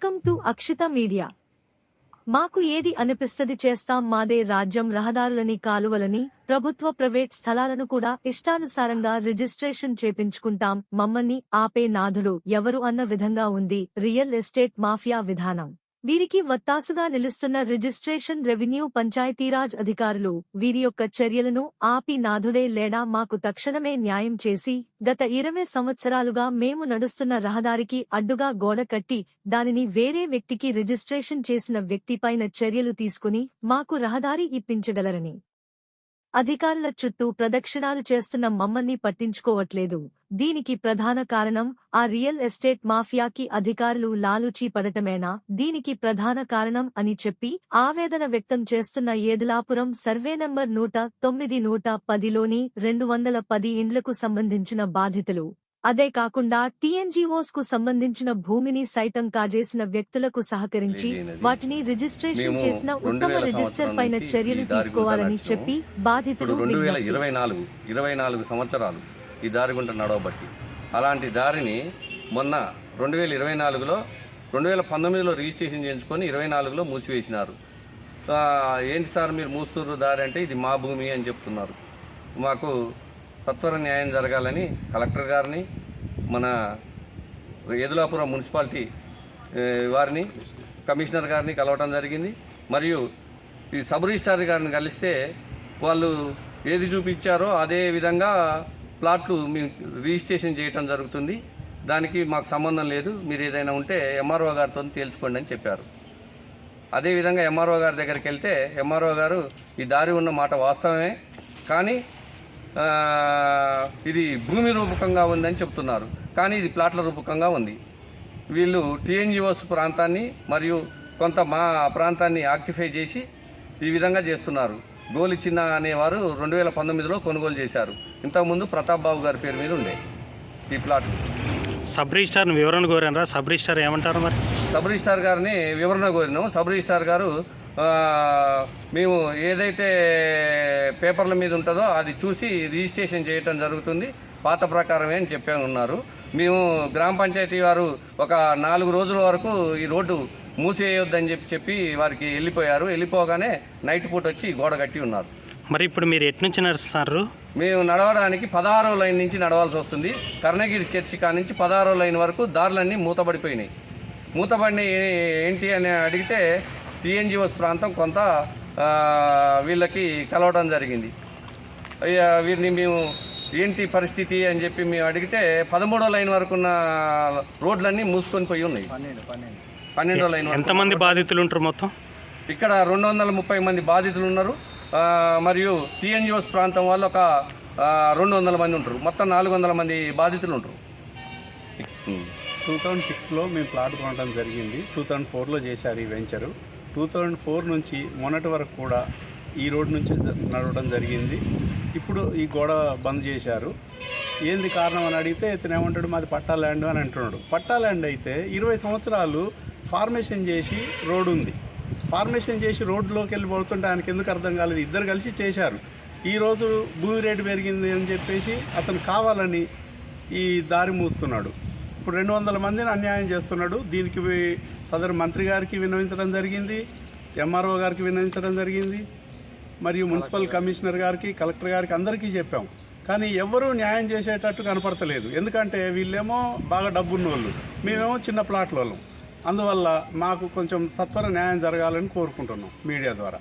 Welcome to Akshita media. మాకు ఏది అనిపిస్తది చేస్తాం మాదే రాజ్యం రహదారులని కాలువలని ప్రభుత్వ ప్రైవేట్ స్థలాలను కూడా ఇష్టానుసారంగా రిజిస్ట్రేషన్ చేపించుకుంటాం. మమ్మల్ని ఆపే నాథుడు ఎవరు అన్న విధంగా ఉంది రియల్ ఎస్టేట్ మాఫియా విధానం. వీరికి వత్తాసుగా నిలుస్తున్న రిజిస్ట్రేషన్ రెవెన్యూ పంచాయతీరాజ్ అధికారులు వీరి యొక్క చర్యలను ఆపి నాథుడే లేడా మాకు తక్షణమే న్యాయం చేసి గత ఇరవై సంవత్సరాలుగా మేము నడుస్తున్న రహదారికి అడ్డుగా గోడ కట్టి దానిని వేరే వ్యక్తికి రిజిస్ట్రేషన్ చేసిన వ్యక్తిపైన చర్యలు తీసుకుని మాకు రహదారి ఇప్పించగలరని. అధికారుల చుట్టూ ప్రదక్షిణాలు చేస్తున్న మమ్మల్ని పట్టించుకోవట్లేదు. దీనికి ప్రధాన కారణం ఆ రియల్ ఎస్టేట్ మాఫియాకి అధికారులు లాలుచీ పడటమేనా? దీనికి ప్రధాన కారణం అని చెప్పి ఆవేదన వ్యక్తం చేస్తున్న ఏదిలాపురం సర్వే నంబర్ నూట తొమ్మిది నూట పదిలోని రెండు వందల పది ఇండ్లకు సంబంధించిన బాధితులు. అదే కాకుండా టీఎన్జీఓస్కు సంబంధించిన భూమిని సైతం కాజేసిన వ్యక్తులకు సహకరించి వాటిని రిజిస్ట్రేషన్ చేసిన ఉత్తమ రిజిస్టర్ పైన చర్యలు తీసుకోవాలని చెప్పి. బాధితులు రెండు వేల. ఇరవై నాలుగు ఇరవై నాలుగు సంవత్సరాలు ఈ దారి గుంట నడవబట్టి అలాంటి దారిని మొన్న రెండు వేల ఇరవై నాలుగులో రెండు వేల పంతొమ్మిదిలో రిజిస్ట్రేషన్ చేయించుకొని ఇరవై నాలుగులో మూసివేసినారు ఏంటి సార్ మీరు మూస్తున్నారు దారి అంటే ఇది మా భూమి అని చెప్తున్నారు మాకు సత్వర న్యాయం జరగాలని కలెక్టర్ గారిని మన ఎదులాపురం మున్సిపాలిటీ వారిని కమిషనర్ గారిని కలవటం జరిగింది. మరియు ఈ సబ్ రిజిస్టార్ గారిని కలిస్తే వాళ్ళు ఏది చూపించారో అదే విధంగా ప్లాట్లు మీ రిజిస్ట్రేషన్ చేయటం జరుగుతుంది. దానికి మాకు సంబంధం లేదు. మీరు ఏదైనా ఉంటే ఎంఆర్ఓ గారితో తేల్చుకోండి అని చెప్పారు. అదేవిధంగా ఎంఆర్ఓ గారి దగ్గరికి వెళ్తే ఎంఆర్ఓ గారు ఈ దారి ఉన్న మాట వాస్తవమే. కానీ ఇది భూమి రూపకంగా ఉందని చెప్తున్నారు. కానీ ఇది ప్లాట్ల రూపకంగా ఉంది. వీళ్ళు టీఎన్జిఓస్ ప్రాంతాన్ని మరియు కొంత మా ప్రాంతాన్ని ఆక్టిఫై చేసి ఈ విధంగా చేస్తున్నారు. గోలి చిన్న అనేవారు రెండు వేల పంతొమ్మిదిలో కొనుగోలు చేశారు. ఇంతకుముందు ప్రతాప్ బాబు గారి పేరు మీద ఉండే ఈ ప్లాట్. సబ్ రిజిస్టార్ని వివరణ కోరారా? సబ్ రిజిస్టార్ ఏమంటారు మరి? సబ్ రిజిస్టార్ గారిని వివరణ కోరినాం సబ్ రిజిస్టార్ గారు మేము ఏదైతే పేపర్ల మీద ఉంటుందో అది చూసి రిజిస్ట్రేషన్ చేయటం జరుగుతుంది. పాత ప్రకారమే అని చెప్పాను ఉన్నారు. మేము గ్రామ పంచాయతీ వారు ఒక నాలుగు రోజుల వరకు ఈ రోడ్డు మూసేయొద్దని చెప్పి చెప్పి వారికి వెళ్ళిపోయారు. వెళ్ళిపోగానే నైట్ పూట వచ్చి గోడ కట్టి ఉన్నారు. మరి ఇప్పుడు మీరు ఎటు నుంచి నడుస్తున్నారు? మేము నడవడానికి పదహారో లైన్ నుంచి నడవాల్సి వస్తుంది. కర్ణగిరి చర్చి కా నుంచి పదహారో లైన్ వరకు దారులన్నీ మూతబడిపోయినాయి. మూతబడిన ఏంటి అని అడిగితే టీఎన్జిఓస్ ప్రాంతం కొంత వీళ్ళకి కలవడం జరిగింది. అయ్యా వీరిని మేము ఏంటి పరిస్థితి అని చెప్పి మేము అడిగితే పదమూడో లైన్ వరకు ఉన్న రోడ్లన్నీ మూసుకొని పోయి ఉన్నాయి. పన్నెండో లైన్ ఎంతమంది బాధితులు ఉంటారు మొత్తం? ఇక్కడ రెండు వందల ముప్పై మంది బాధితులు ఉన్నారు. మరియు టీఎన్జిఓస్ ప్రాంతం వాళ్ళు ఒక రెండు వందల మంది ఉంటారు. మొత్తం నాలుగు వందల మంది బాధితులు ఉంటారు. టూ థౌజండ్ సిక్స్లో మేము ప్లాట్ కొనడం జరిగింది. టూ థౌజండ్ ఫోర్లో చేశారు ఈ వెంచరు. టూ థౌజండ్ ఫోర్ నుంచి మొన్నటి వరకు కూడా ఈ రోడ్ నుంచి నడవడం జరిగింది. ఇప్పుడు ఈ గోడ బంద్ చేశారు. ఏంది కారణం అని అడిగితే ఇతను ఏమంటాడు మాది పట్టా ల్యాండ్ అని అంటున్నాడు. పట్టా ల్యాండ్ అయితే ఇరవై సంవత్సరాలు ఫార్మేషన్ చేసి రోడ్డు ఉంది. ఫార్మేషన్ చేసి రోడ్లోకి వెళ్ళి పడుతుంటే ఆయనకి ఎందుకు అర్థం కాలేదు? ఇద్దరు కలిసి చేశారు. ఈరోజు భూమి రేటు పెరిగింది అని చెప్పేసి అతను కావాలని ఈ దారి మూస్తున్నాడు. ఇప్పుడు రెండు వందల మందిని అన్యాయం చేస్తున్నాడు. దీనికి సదరు మంత్రి గారికి విన్నవించడం జరిగింది ఎంఆర్ఓ గారికి విన్నవించడం జరిగింది మరియు మున్సిపల్ కమిషనర్ గారికి కలెక్టర్ గారికి అందరికీ చెప్పాం. కానీ ఎవరూ న్యాయం చేసేటట్టు కనపడతలేదు. ఎందుకంటే వీళ్ళేమో బాగా డబ్బున్న వాళ్ళు మేమేమో చిన్న ప్లాట్ల వాళ్ళం అందువల్ల మాకు కొంచెం సత్వర న్యాయం జరగాలని కోరుకుంటున్నాం మీడియా ద్వారా.